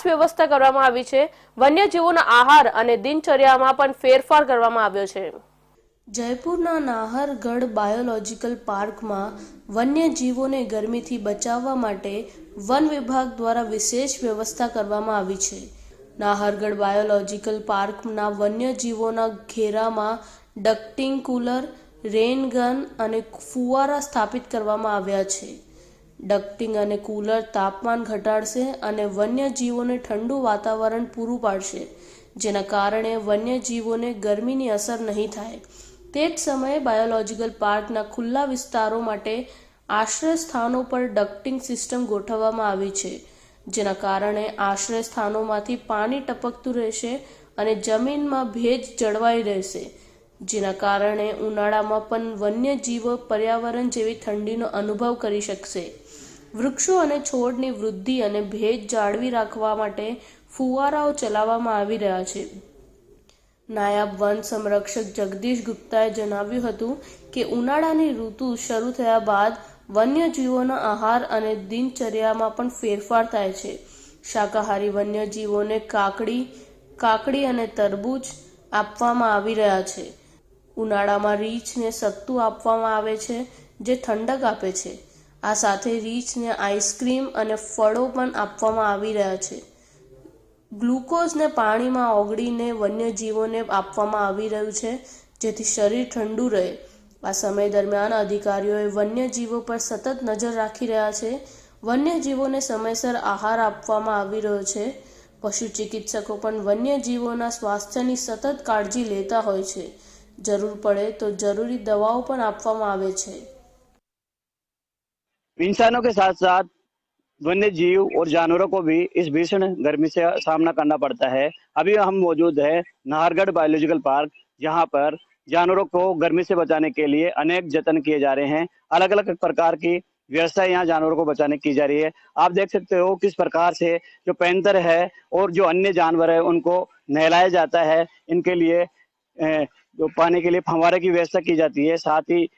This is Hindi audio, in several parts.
ખાસ વ્યવસ્થા કરવામાં આવી છે. વન્યજીવોના આહાર અને દિનચર્યામાં પણ ફેરફાર કરવામાં આવ્યો છે. જયપુરના નાહરગઢ બાયોલોજીકલ પાર્કમાં વન્યજીવોને ગરમીથી બચાવવા માટે વન વિભાગ દ્વારા વિશેષ વ્યવસ્થા કરવામાં આવી છે. નાહરગઢ બાયોલોજીકલ પાર્કના વન્યજીવોના ઘેરામાં ડક્ટિંગ કુલર રેનગન અને ફુવારા સ્થાપિત કરવામાં આવ્યા છે. ડક્ટિંગ અને કુલર તાપમાન ઘટાડશે અને વન્યજીવોને ઠંડુ વાતાવરણ પૂરું પાડશે, જેના કારણે વન્યજીવોને ગરમીની અસર નહીં થાય. તે જ સમયે બાયોલોજીકલ પાર્કના ખુલ્લા વિસ્તારો માટે આશ્રય સ્થાનો પર ડક્ટિંગ સિસ્ટમ ગોઠવવામાં આવી છે, જેના કારણે આશ્રય સ્થાનોમાંથી પાણી ટપકતું રહેશે અને જમીનમાં ભેજ જળવાઈ રહેશે. જેના કારણે ઉનાળામાં પણ વન્યજીવો પર્યાવરણ જેવી ઠંડીનો અનુભવ કરી શકશે. વૃક્ષો અને છોડની વૃદ્ધિ અને ભેજ જાળવી રાખવા માટે ફુવારાઓ ચલાવવામાં આવી રહ્યા છે. નાયબ વન સંરક્ષક જગદીશ ગુપ્તાએ જણાવ્યું હતું કે ઉનાળાની ઋતુ શરૂ થયા બાદ વન્યજીવોના આહાર અને દિનચર્યામાં પણ ફેરફાર થાય છે. શાકાહારી વન્યજીવોને કાકડી કાકડી અને તરબૂચ આપવામાં આવી રહ્યા છે. ઉનાળામાં રીંછને સત્તુ આપવામાં આવે છે, જે ઠંડક આપે છે. આ સાથે રીંછને આઈસ્ક્રીમ અને ફળો પણ આપવામાં આવી રહ્યા છે. ગ્લુકોઝને પાણીમાં ઓગળીને વન્યજીવોને આપવામાં આવી રહ્યું છે, જેથી શરીર ઠંડુ રહે. આ સમય દરમિયાન અધિકારીઓએ વન્યજીવો પર સતત નજર રાખી રહ્યા છે. વન્યજીવોને સમયસર આહાર આપવામાં આવી રહ્યો છે. પશુ ચિકિત્સકો પણ વન્યજીવોના સ્વાસ્થ્યની સતત કાળજી લેતા હોય છે. જરૂર પડે તો જરૂરી દવાઓ પણ આપવામાં આવે છે इंसानों के साथ साथ वन्य जीव और जानवरों को भी इस भीषण गर्मी से सामना करना पड़ता है अभी हम मौजूद है नाहरगढ़ बायोलॉजिकल पार्क जहां पर जानवरों को गर्मी से बचाने के लिए अनेक जतन किए जा रहे हैं अलग अलग प्रकार की व्यवस्था यहाँ जानवरों को बचाने की जा रही है आप देख सकते हो किस प्रकार से जो पैंतर है और जो अन्य जानवर है उनको नहलाया जाता है इनके लिए अ, जो पानी के लिए फंवारे की व्यवस्था की जाती है, साथ ही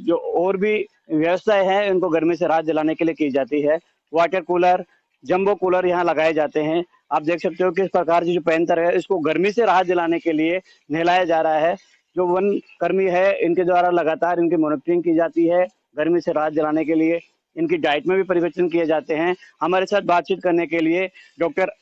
जो और भी व्यवस्थाएँ हैं, उनको गर्मी से राहत दिलाने के लिए की जाती है। वाटर कूलर जम्बो कूलर यहाँ लगाए जाते हैं। आप देख सकते हो किस प्रकार की जो पैंतर है, इसको गर्मी से राहत दिलाने के लिए नहलाया जा रहा है। जो वन कर्मी है, इनके द्वारा लगातार इनकी मॉनिटरिंग की जाती है गर्मी से राहत दिलाने के लिए। इनकी डाइट में भी परिवर्तन किए जाते हैं। हमारे साथ बातचीत करने के लिए डॉक्टर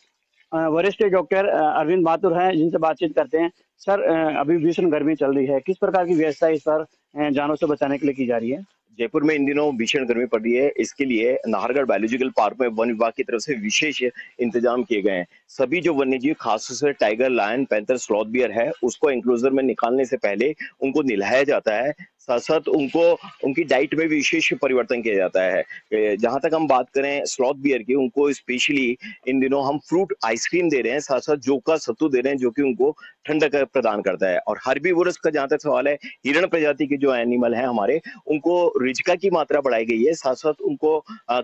वरिष्ठ डॉक्टर अरविंद माथुर हैं, जिनसे बातचीत करते हैं। सर अभी भीषण गर्मी चल रही है। किस प्रकार की व्यवस्था इस अ, जानों से बचाने के लिए की जा रही है? जयपुर में इन दिनों भीषण गर्मी पड़ रही है। इसके लिए नाहरगढ़ बायोलॉजिकल पार्क में वन विभाग की तरफ़ से विशेष इंतज़ाम किए गए हैं। सभी जो वन्य जीव खासतौर से tiger lion panther sloth bear है उसको एंक्लोजर में निकालने से पहले उनको निलाया जाता है। साथ साथ उनको, उनकी डाइट में भी विशेष परिवर्तन किया जाता है। जहाँ तक हम बात करें स्लॉथ बियर की, उनको स्पेशली इन दिनों हम फ्रूट आइसक्रीम दे रहे हैं साथ साथ जोका सत्तू दे रहे हैं, जो कि उनको ठंडक प्रदान करता है। और हर्बीवोरस का जहाँ तक सवाल है, हिरण प्रजाति के जो एनिमल हैं हमारे, उनको रिजका की मात्रा बढ़ाई गई है। साथ साथ उनको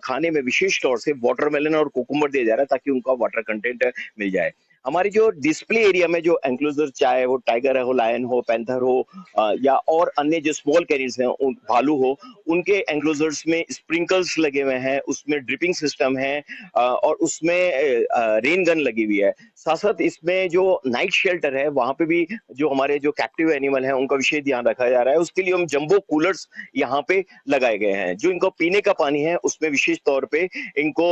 खाने में विशेष तौर से वाटरमेलन और कोकुम्बर दिया जा रहा है ताकि उनका वाटर कंटेंट मिल जाए। हमारी जो डिस्प्ले एरिया में जो एंक्लोजर चाहे वो टाइगर हो लायन हो पैंथर हो या और अन्य जो स्मॉल कैरियर्स हैं भालू हो, उनके एंक्लोजर्स में स्प्रिंकल्स लगे हुए हैं, उसमें ड्रिपिंग सिस्टम है और उसमें रेन गन लगी हुई है। साथ साथ इसमें जो नाइट शेल्टर है, वहाँ पे भी जो हमारे जो कैप्टिव एनिमल है, उनका विशेष ध्यान रखा जा रहा है। उसके लिए हम जम्बो कूलर्स यहाँ पे लगाए गए हैं। जो इनको पीने का पानी है, उसमें विशेष तौर पे इनको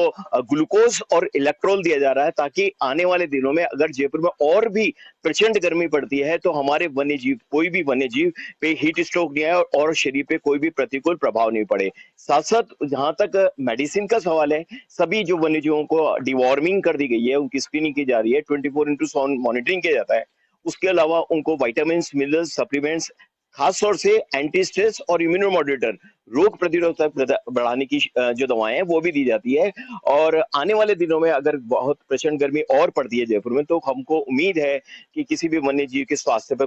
ग्लूकोज और इलेक्ट्रोल दिया जा रहा है, ताकि आने वाले दिनों में अगर जयपुर में और भी प्रचंड गर्मी पड़ती है तो हमारे वन्य जीव कोई भी वन्य जीव पे हीट स्ट्रोक नहीं आए और, शरीर पे कोई भी प्रतिकूल प्रभाव नहीं पड़े। साथ साथ जहाँ तक मेडिसिन का सवाल है सभी जो वन्य जीवों को डिवॉर्मिंग कर दी गई है उनकी स्क्रीनिंग की जा रही है twenty four into seven monitoring किया जाता है। उसके अलावा उनको वाइटामिन मिनरल्स सप्लीमेंट्स खास तौर से एंटी स्ट्रेस और इम्यूनोमोडिटर रोग प्रतिरोध बढ़ाने की जो दवाएँ हैं, वो भी दी जाती है। और आने वाले दिनों में अगर बहुत प्रचंड गर्मी और पड़ती है जयपुर में तो हमको उम्मीद है कि किसी भी वन्य जीव के स्वास्थ्य पर